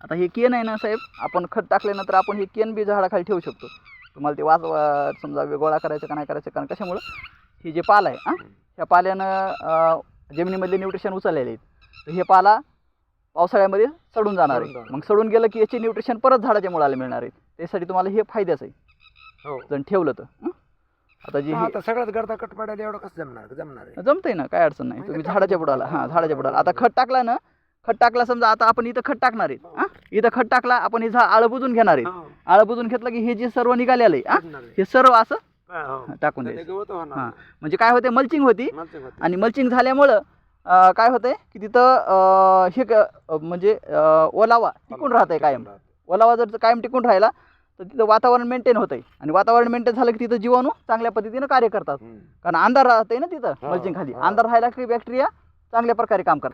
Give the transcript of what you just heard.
आता हे केन आहे ना साहेब आपण खत टाकल्यानंतर आपण हे केन बी झाडाखाली ठेवू शकतो. तुम्हाला ते वाच समजा गोळा करायचं का नाही करायचं कारण कशामुळं? हे जे पाला आहे हां? ह्या पाल्यानं जमिनीमधले न्यूट्रिशन उचललेले आहेत. तर हे पाला पावसाळ्यामध्ये सडून जाणार आहे. मग सडून गेलं की याचे न्यूट्रिशन परत झाडाच्या मुळाला मिळणार आहेत. त्यासाठी तुम्हाला हे फायद्याचं आहे. हो. जण ठेवलं तर? आता जे आता सगळ्यात करता कट पडायला एवढं कसं जमणार? जमणार आहे. जमतंय ना काय अडचण नाही. तुम्ही ते झाडाच्या बुडाला हां झाडाच्या बुडाला. आता खत टाकला ना खत टाकला समजा आता आपण इथं खत टाकणार आहेत हां? इथं खत टाकला आपण झाड आळं बुजून घेणार आहेत. हो, आळं बुजून घेतलं की हे जे सर्व निघालेलं आहे हां? आहे. हे सर्व असं हा. टाकून द्यायचं. हां. म्हणजे काय होते. मल्चिंग होती. आणि मल्चिंग झाल्यामुळं काय होतंय की तिथं हे म्हणजे ओलावा टिकून राहत आहे कायम. ओलावा जर कायम टिकून राहिला तर तिथं वातावरण मेंटेन होतं आहे आणि वातावरण मेंटेन झालं की तिथं जीवाणू चांगल्या पद्धतीनं कार्य करतात. कारण अंधार राहतंय ना तिथं मल्चिंग खाली. हा. अंधार राहिला की बॅक्टेरिया चांगल्या प्रकारे काम करतात.